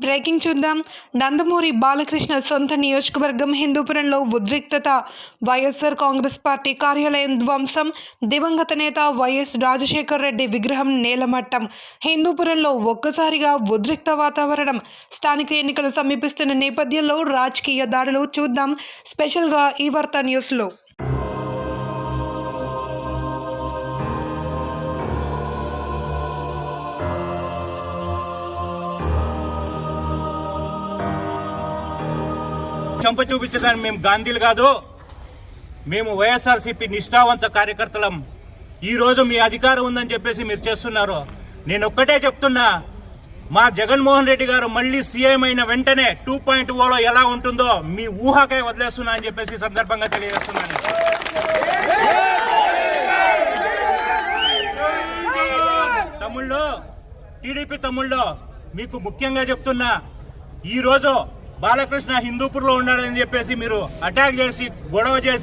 Breaking చూద్దాం. నందమూరి బాలకృష్ణ సొంత నియోజకవర్గం హిందూపురంలో ఉద్రిక్తత. వైఎస్ఆర్ కాంగ్రెస్ పార్టీ కార్యాలయం ధ్వంసం. దివంగత నేత వైఎస్ రాజశేఖర్ రెడ్డి విగ్రహం నేలమట్టం. హిందూపురంలో ఒక్కసారిగా ఉద్రిక్త వాతావరణం. స్థానిక ఎన్నికలు సమీపిస్తున్న నేపథ్యంలో రాజకీయ దాడులు చూద్దాం. స్పెషల్గా ఈ వార్తా న్యూస్లో. చంప చూపించడానికి మేము గాంధీలు కాదు. మేము వైఎస్ఆర్సీపీ నిష్ఠావంత కార్యకర్తలం. ఈరోజు మీ అధికారం ఉందని చెప్పేసి మీరు చేస్తున్నారు. నేను ఒక్కటే చెప్తున్నా మా జగన్మోహన్ రెడ్డి గారు మళ్ళీ సీఎం అయిన వెంటనే టూ పాయింట్ ఓలో ఎలా ఉంటుందో మీ ఊహకే వదిలేస్తున్నా అని చెప్పేసి సందర్భంగా తెలియజేస్తున్నాను. తమ్ముళ్ళు టీడీపీ తమ్ముళ్ళు మీకు ముఖ్యంగా చెప్తున్నా ఈరోజు బాలకృష్ణ హిందూపూర్లో ఉన్నాడని చెప్పేసి మీరు అటాక్ చేసి గొడవ చేసి